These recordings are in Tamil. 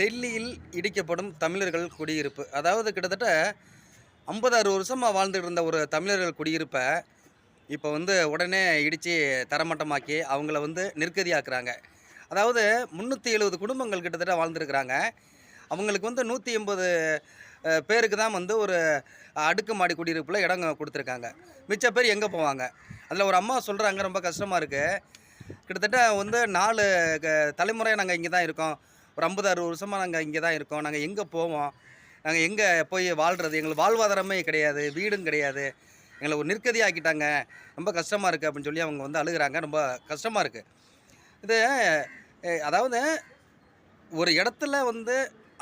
டெல்லியில் இடிக்கப்படும் தமிழர்கள் குடியிருப்பு. அதாவது கிட்டத்தட்ட ஐம்பது அறுபது வருஷமாக வாழ்ந்துட்டு இருந்த ஒரு தமிழர்கள் குடியிருப்பை இப்போ வந்து உடனே இடித்து தரமட்டமாக்கி அவங்கள வந்து நிர்கதியாக்குறாங்க அதாவது முந்நூற்றி எழுபது குடும்பங்கள் கிட்டத்தட்ட வாழ்ந்துருக்குறாங்க. அவங்களுக்கு வந்து நூற்றி எண்பது பேருக்கு தான் வந்து ஒரு அடுக்குமாடி குடியிருப்பில் இடம் கொடுத்துருக்காங்க. மிச்ச பேர் எங்கே போவாங்க? அதில் ஒரு அம்மா சொல்கிறாங்க ரொம்ப கஷ்டமாக இருக்குது கிட்டத்தட்ட வந்து நாலு க- தலைமுறையாக நாங்கள் இங்கே தான் இருக்கோம். ஒரு ஐம்பது அறுபது வருஷமாக நாங்கள் இங்கே தான் இருக்கோம். நாங்கள் எங்கே போவோம்? நாங்கள் எங்கே போய் வாழ்கிறது எங்களுக்கு வாழ்வாதாரமே கிடையாது வீடும் கிடையாது. எங்களை ஒரு நிற்கதி ஆக்கிட்டாங்க. ரொம்ப கஷ்டமாக இருக்குது அப்படின்னு சொல்லி அவங்க வந்து அழுகுறாங்க. ரொம்ப கஷ்டமாக இருக்குது இது அதாவது ஒரு இடத்துல வந்து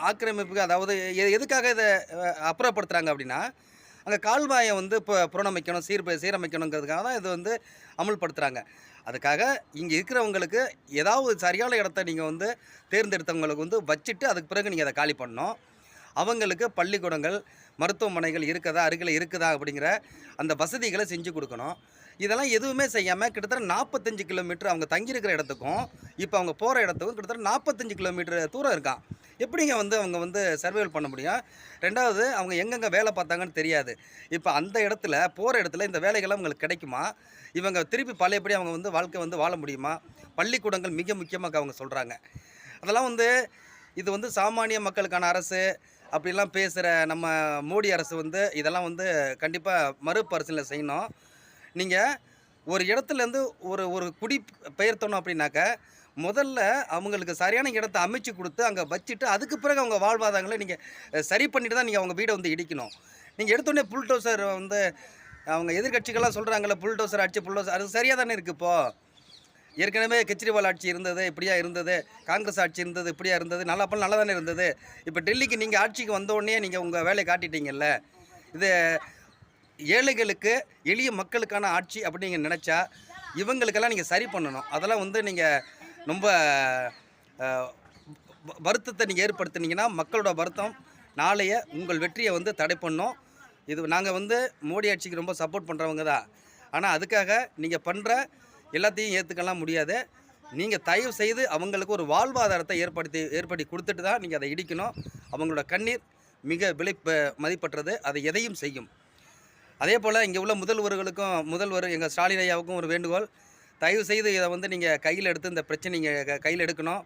ஆக்கிரமிப்புக்கு அதாவது எ- எதுக்காக இதை அப்புறப்படுத்துகிறாங்க அப்படின்னா அங்கே கால்வாயை வந்து இப்போ புறணமைக்கணும் சீர் சீரமைக்கணுங்கிறதுக்காக தான் இது வந்து அமுல்படுத்துகிறாங்க அதுக்காக இங்கே இருக்கிறவங்களுக்கு ஏதாவது சரியான இடத்த நீங்கள் வந்து தேர்ந்தெடுத்தவங்களுக்கு வந்து வச்சுட்டு அதுக்கு பிறகு நீங்கள் அதை காலி பண்ணணும். அவங்களுக்கு பள்ளிக்கூடங்கள் மருத்துவமனைகள் இருக்குதா அருகில் இருக்குதா அப்படிங்கிற அந்த வசதிகளை செஞ்சு கொடுக்கணும். இதெல்லாம் எதுவுமே செய்யாமல் கிட்டத்தட்ட நாற்பத்தஞ்சு கிலோமீட்டர் அவங்க தங்கியிருக்கிற இடத்துக்கும் இப்போ அவங்க போகிற இடத்துக்கும் கிட்டத்தட்ட நாற்பத்தஞ்சு கிலோமீட்டர் தூரம் இருக்கான். எப்படிங்க வந்து அவங்க வந்து சர்வைவல் பண்ண முடியும்? ரெண்டாவது அவங்க எங்கெங்கே வேலை பார்த்தாங்கன்னு தெரியாது. இப்போ அந்த இடத்துல போகிற இடத்துல இந்த வேலைகள்லாம் அவங்களுக்கு கிடைக்குமா? இவங்க திருப்பி பழையபடி அவங்க வந்து வாழ்க்கை வந்து வாழ முடியுமா? பள்ளிக்கூடங்கள் மிக முக்கியமாக அவங்க சொல்கிறாங்க அதெல்லாம் வந்து இது வந்து சாமானிய மக்களுக்கான அரசு அப்படிலாம் பேசுகிற நம்ம மோடி அரசு வந்து இதெல்லாம் வந்து கண்டிப்பாக மறுபரிசீலனை செய்யணும். நீங்கள் ஒரு இடத்துலேருந்து ஒரு ஒரு குடி பெயர்த்தணும் அப்படின்னாக்க முதல்ல அவங்களுக்கு சரியான இடத்த அமைச்சு கொடுத்து அங்கே வச்சுட்டு அதுக்கு பிறகு அவங்க வாழ்வாதாரங்களை நீங்கள் சரி பண்ணிட்டு தான் நீங்கள் அவங்க வீடை வந்து இடிக்கணும். நீங்கள் எடுத்தோடனே புல்டோசர் வந்து அவங்க எதிர்கட்சிகள்லாம் சொல்கிறாங்கல்ல புல்டோசர் அடிச்சு புல்டோசர் அது சரியாக தானே இருக்குது இப்போது ஏற்கனவே கெஜ்ரிவால் ஆட்சி இருந்தது இப்படியா இருந்தது காங்கிரஸ் ஆட்சி இருந்தது இப்படியா இருந்தது நல்லா அப்போ நல்லா தானே இருந்தது. இப்போ டெல்லிக்கு நீங்கள் ஆட்சிக்கு வந்தோடனே நீங்கள் உங்கள் வேலையை காட்டிட்டீங்கல்ல. இது ஏழைகளுக்கு எளிய மக்களுக்கான ஆட்சி அப்படின்னு நீங்கள் நினச்சா இவங்களுக்கெல்லாம் நீங்கள் சரி பண்ணணும். அதெல்லாம் வந்து நீங்கள் ரொம்ப வருத்தத்தை நீங்கள் ஏற்படுத்தினீங்கன்னா மக்களோட வருத்தம் நாளைய உங்கள் வெற்றியை வந்து தடை பண்ணும். இது நாங்கள் வந்து மோடி ஆட்சிக்கு ரொம்ப சப்போர்ட் பண்ணுறவங்க தான். ஆனால் அதுக்காக நீங்கள் பண்ணுற எல்லாத்தையும் ஏற்றுக்கலாம் முடியாது. நீங்கள் தயவு செய்து அவங்களுக்கு ஒரு வாழ்வாதாரத்தை ஏற்படுத்தி ஏற்படுத்தி கொடுத்துட்டு தான் நீங்கள் அதை இடிக்கணும். அவங்களோட கண்ணீர் மிக விலை மதிப்பற்றது. அதை எதையும் செய்யும். அதே போல் இங்கே உள்ள முதல்வர்களுக்கும் முதல்வர் எங்கள் ஸ்டாலின் ஐயாவுக்கும் ஒரு வேண்டுகோள். தயவு செய்து இதை வந்து நீங்கள் கையில் எடுத்து இந்த பிரச்சனைங்க கையில் எடுக்கணும்.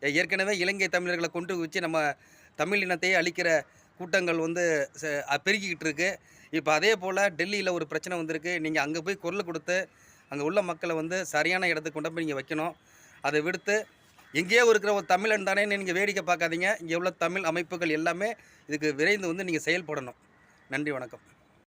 ஏற்கனவே இலங்கை தமிழர்களை கொண்டு வச்சு நம்ம தமிழ் இனத்தையே அழிக்கிற கூட்டங்கள் வந்து ச- பெருகிக்கிட்டு இருக்கு. இப்போ அதே போல் டெல்லியில் ஒரு பிரச்சனை வந்திருக்கு. நீங்கள் அங்கே போய் குரல் கொடுத்து அங்கே உள்ள மக்களை வந்து சரியான இடத்துக்கு கொண்டு போய் நீங்கள் வைக்கணும். அதை விடுத்து எங்கேயோ இருக்கிற ஒரு தமிழன் தானே நீங்கள் வேடிக்கை பார்க்காதீங்க. இங்கே உள்ள தமிழ் அமைப்புகள் எல்லாமே இதுக்கு விரைந்து வந்து நீங்கள் செயல்படணும். நன்றி வணக்கம்.